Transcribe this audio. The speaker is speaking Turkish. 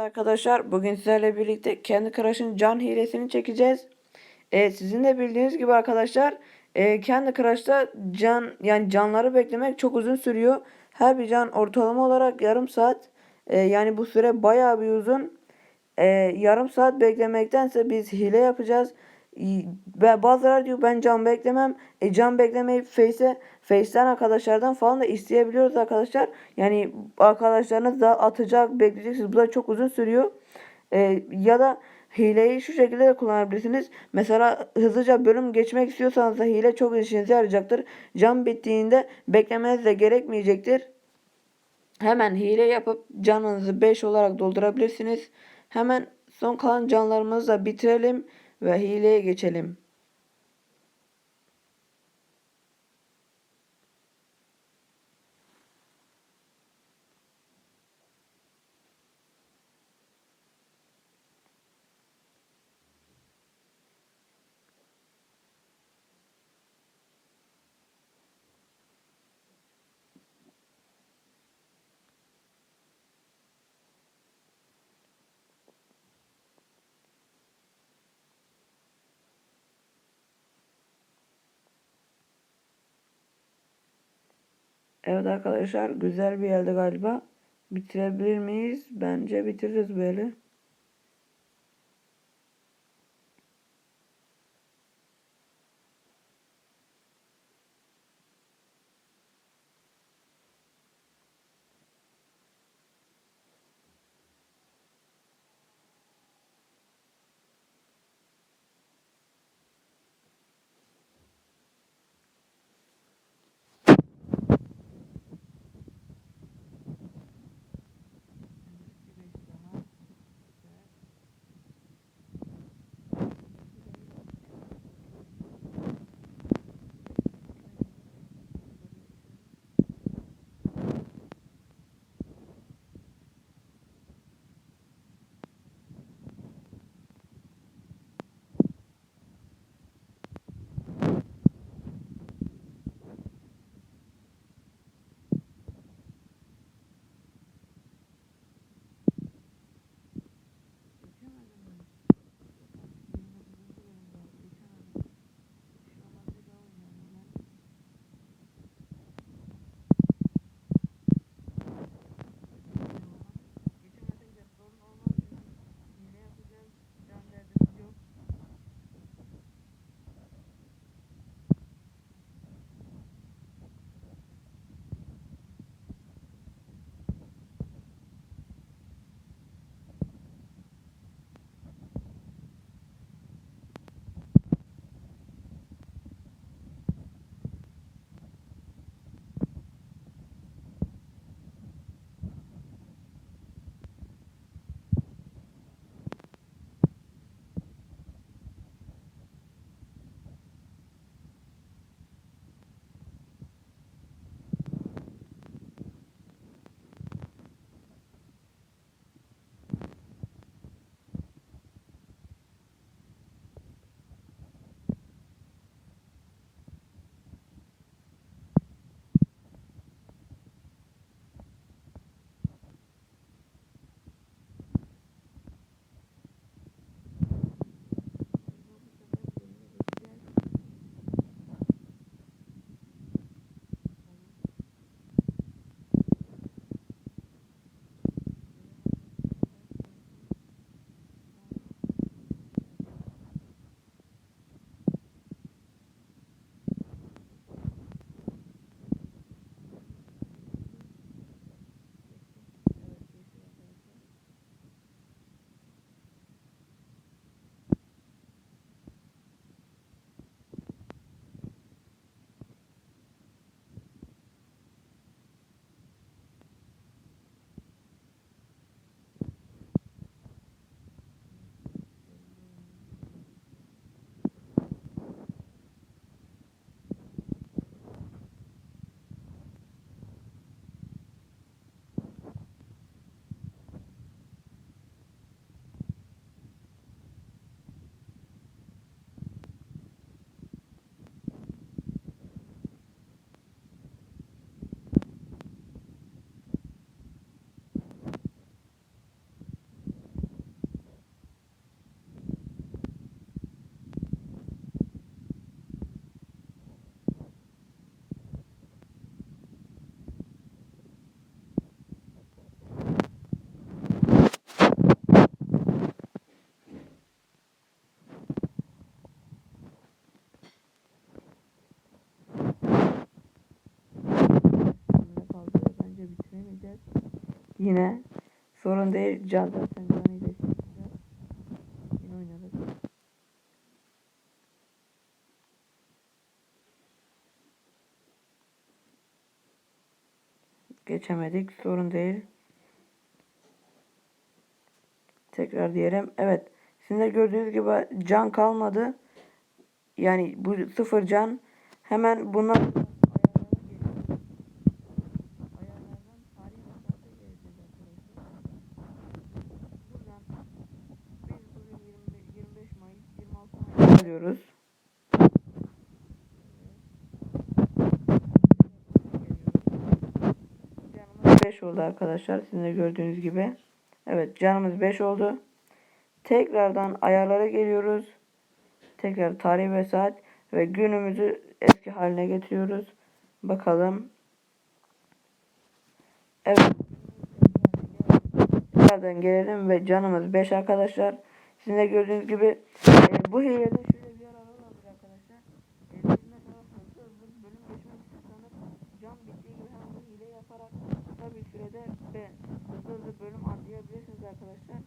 arkadaşlar bugün sizlerle birlikte kendi Crush'ın can hilesini çekeceğiz. Ee, sizin de bildiğiniz gibi arkadaşlar e, kendi Crush'ta can yani canları beklemek çok uzun sürüyor. Her bir can ortalama olarak yarım saat. E, yani bu süre bayağı bir uzun. E, yarım saat beklemektense biz hile yapacağız. Ve bazıları diyor ben can beklemem. E can beklemeyip Face'e Face'ten arkadaşlardan falan da isteyebiliyoruz arkadaşlar. Yani arkadaşlarınız da atacak, bekleyeceksiniz. Bu da çok uzun sürüyor. E, ya da hileyi şu şekilde de kullanabilirsiniz. Mesela hızlıca bölüm geçmek istiyorsanız da hile çok işinize yarayacaktır. Can bittiğinde beklemeniz de gerekmeyecektir. Hemen hile yapıp canınızı 5 olarak doldurabilirsiniz. Hemen son kalan canlarımızı da bitirelim ve hileye geçelim. Evet arkadaşlar güzel bir yerde galiba. Bitirebilir miyiz? Bence bitiririz böyle. Yine sorun değil. Can zaten can hilesi. Yine oynarız. Geçemedik. Sorun değil. Tekrar diyelim. Evet. Sizin de gördüğünüz gibi can kalmadı. Yani bu sıfır can. Hemen bunlar ayarlara geliyoruz. Ayarlardan tarih ve saate geleceğiz arkadaşlar. Buradan biz bugün 25, 25 Mayıs 26 Mayıs alıyoruz. Canımız 5 oldu arkadaşlar. Sizin de gördüğünüz gibi. Evet canımız 5 oldu. Tekrardan ayarlara geliyoruz. Tekrar tarih ve saat ve günümüzü eski haline getiriyoruz. Bakalım. Evet. Tekrardan gelelim ve canımız 5 arkadaşlar. Sizin de gördüğünüz gibi e, bu hilede Thomas.